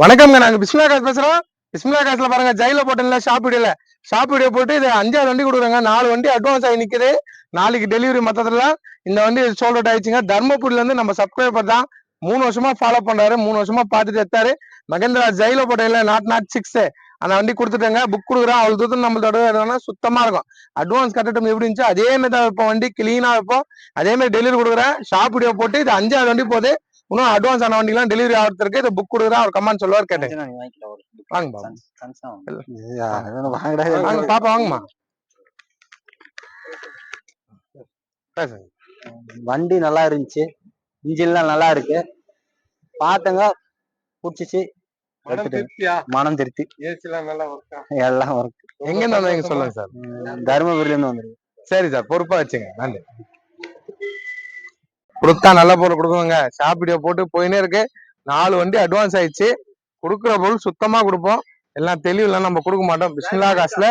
வணக்கம்ங்க நாங்க பிஸ்மிலா காசு பேசுறோம். பிஸ்மிலா காசுல பாருங்க ஜெயில போட்டேன்ல ஷாப் வீடியோல. ஷாப் வீடியோ போட்டு இது அஞ்சாறு வண்டி கொடுக்குறாங்க. நாலு வண்டி அட்வான்ஸ் ஆகி நிக்குது. நாளைக்கு டெலிவரி மொத்தத்துல இந்த வண்டி சோல்ட் அவுட் ஆயிடுச்சுங்க. தர்மபுரில இருந்து நம்ம சப்ஸ்கிரைபர் தான் மூணு வருஷமா ஃபாலோ பண்றாரு. மூணு வருஷமா பார்த்துட்டு எடுத்தாரு மகேந்திரா ஜெயில போட்டேன்ல நாட் நாட் சிக்ஸ் அந்த வண்டி கொடுத்துட்டேங்க. புக் கொடுக்குறோம் அவ்வளவு தூரம் நம்மளோட சுத்தமா இருக்கும். அட்வான்ஸ் கட்டட்டும் எப்படி இருந்துச்சு அதே மாதிரி தான் வைப்போம் வண்டி. கிளீனா வைப்போம். அதே மாதிரி டெலிவரி கொடுக்குறேன். ஷாப் வீடியோ போட்டு இது அஞ்சாவது வண்டி போகுது. இன்னும் அட்வான்ஸ் ஆன வண்டிலாம் டெலிவரி ஆகிறதுக்கு இதை புக் கொடுக்குறேன். அவர் கமெண்ட் சொல்லுவார் கேட்டேன். வாங்க பாப்பா வாங்கம்மா. பேசுங்க வண்டி நல்லா இருந்துச்சு. இன்ஜின்லாம் நல்லா இருக்கு. பார்த்தங்க புடிச்சிச்சு. மனம் திருப்தி. எல்லாம் ஒர்க் எங்க இருந்து வந்தீங்க சொல்லுங்க சார்? தருமபுரியில இருந்து வந்துருக்கு சரி சார் பொறுப்பா வச்சுங்க. நன்றி. கொடுத்தா நல்ல பொருள் கொடுக்குங்க ஷாப் வீடியோ போட்டு போயினே இருக்கு. நாலு வண்டி அட்வான்ஸ் ஆயிடுச்சு. கொடுக்குற பொருள் சுத்தமா கொடுப்போம். எல்லாம் தெளிவுலாம் நம்ம கொடுக்க மாட்டோம். பிஸ்மிலா காசுல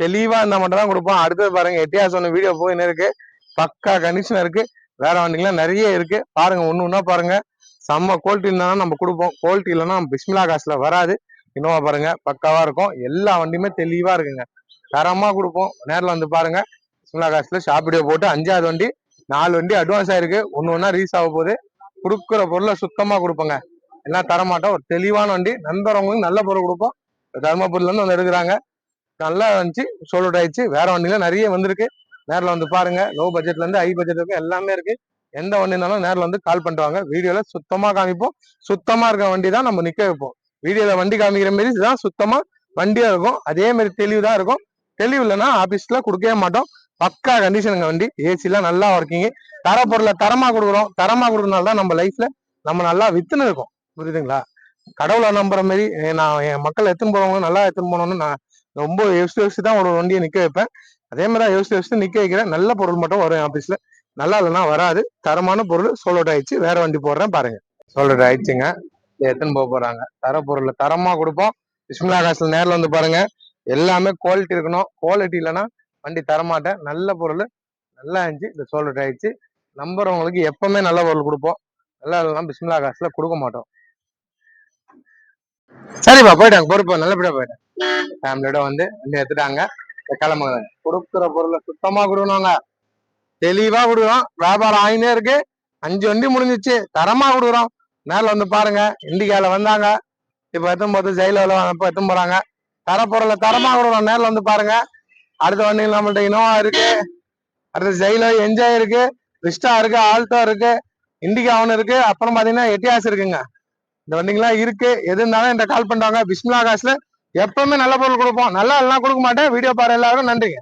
தெளிவா இருந்தா மட்டும் தான் கொடுப்போம். அடுத்தது பாருங்க எட்டியா சொன்ன வீடியோ போயின்னு இருக்கு. பக்கா கண்டிஷன் இருக்கு. வேற வண்டிங்களாம் நிறைய இருக்கு. பாருங்க ஒண்ணு ஒண்ணா பாருங்க. செம்ம குவாலிட்டி இருந்தாலும் நம்ம கொடுப்போம். குவாலிட்டி இல்லைன்னா நம்ம பிஸ்மிலா காசுல வராது. இன்னோவா பாருங்க பக்காவா இருக்கும். எல்லா வண்டியுமே தெளிவா இருக்குங்க. தரமா கொடுப்போம். நேரில் வந்து பாருங்க. பிஸ்மிலா காசுல ஷாப் வீடியோ போட்டு அஞ்சாவது வண்டி நாலு வண்டி அட்வான்ஸ் ஆயிருக்கு. ஒன்று ஒன்றா ரீஸ் ஆக போகுது. கொடுக்குற பொருளை சுத்தமாக கொடுப்போங்க. எல்லாம் தரமாட்டோம். ஒரு தெளிவான வண்டி. நண்பரவங்களுக்கு நல்ல பொருள் கொடுப்போம். தருமபுரிலேருந்து வந்து எடுக்கிறாங்க. நல்லா வந்துச்சு சோல்ட் ஆயிடுச்சு. வேற வண்டியில நிறைய வந்திருக்கு. நேரில் வந்து பாருங்க. லோ பட்ஜெட்ல இருந்து ஹை பட்ஜெட் இருக்கு எல்லாமே இருக்கு. எந்த வண்டி இருந்தாலும் நேரில் வந்து கால் பண்ணுவாங்க வீடியோவில் சுத்தமாக காமிப்போம். சுத்தமாக இருக்க வண்டி தான் நம்ம நிற்க வைப்போம். வீடியோவில் வண்டி காமிக்கிற மாரி தான் சுத்தமாக வண்டியாக இருக்கும். அதே மாதிரி தெளிவு தான் இருக்கும். தெளிவு இல்லைன்னா ஆஃபீஸில் கொடுக்கவே மாட்டோம். பக்கா கண்டிஷனுங்க வண்டி. ஏசிலாம் நல்லா ஒர்க்கிங் தர பொருளை தரமா கொடுக்குறோம். தரமா கொடுக்கறனால தான் நம்ம லைஃப்ல நம்ம நல்லா வித்துன்னு இருக்கோம். புரியுதுங்களா? கடவுளை நம்புற மாதிரி நான் என் மக்கள் எடுத்துன்னு போறவங்க நல்லா எடுத்துன்னு போனோம்னு நான் ரொம்ப யோசிச்சு யோசிச்சு தான் ஒரு வண்டியை நிக்க வைப்பேன். அதே மாதிரி தான் யோசிச்சு யோசிச்சு நிக்க வைக்கிறேன். நல்ல பொருள் மட்டும் வரும் ஆபீஸ்ல நல்லா இல்லைன்னா வராது. தரமான பொருள் சோலோட் ஆயிடுச்சு. வேற வண்டி போடுறேன் பாருங்க. சோலோட் ஆயிடுச்சுங்க. எத்தனை எடுத்துன்னு போக போறாங்க. தர பொருள் தரமா கொடுப்போம். விஸ்மிலா காசுல நேரில் வந்து பாருங்க. எல்லாமே குவாலிட்டி இருக்கணும். குவாலிட்டி இல்லைன்னா வண்டி தரமாட்டேன். நல்ல பொருள் நல்லா இருந்துச்சு. இந்த சோல்ட் ஆயிடுச்சு. நம்புறவங்களுக்கு எப்பவுமே நல்ல பொருள் கொடுப்போம். நல்லா இல்லைன்னா பிஸ்மிலா காசுல கொடுக்க மாட்டோம். சரிப்பா போயிட்டாங்க பொறுப்பு நல்லபடியா போயிட்டேன் ஃபேமிலியோட வந்து வண்டி எடுத்துட்டாங்க. கிளம்புங்க கொடுக்குற பொருளை சுத்தமா கொடுக்கணுங்க. தெளிவா கொடுக்குறோம் வியாபாரம் ஆயினே இருக்கு. அஞ்சு வண்டி முடிஞ்சிச்சு. தரமா கொடுக்குறோம். மேல வந்து பாருங்க. இண்டிகால வந்தாங்க. இப்ப எத்தும் போது ஜெயில எத்தும் போறாங்க. தர பொருளை தரமா கொடுக்குறோம் நேரில் வந்து பாருங்க. அடுத்த வண்டியில் நம்மள்ட்ட இனோவா இருக்கு. அடுத்து ஜெயிலோ என்ஜாய் இருக்கு. விஸ்டா இருக்கு ஆல்டோ இருக்கு இண்டிகா இருக்கு. அப்புறம் பாத்தீங்கன்னா எட்டியாஸ் இருக்குங்க. இந்த வண்டிங்கெல்லாம் இருக்கு. எது இருந்தாலும் என்கிட்ட கால் பண்றாங்க பிஸ்மிலா காசுல எப்பவுமே நல்ல பொருள் கொடுப்போம். நல்லா எல்லாம் கொடுக்க மாட்டேன். வீடியோ பாரு எல்லாரும் நன்றிங்க.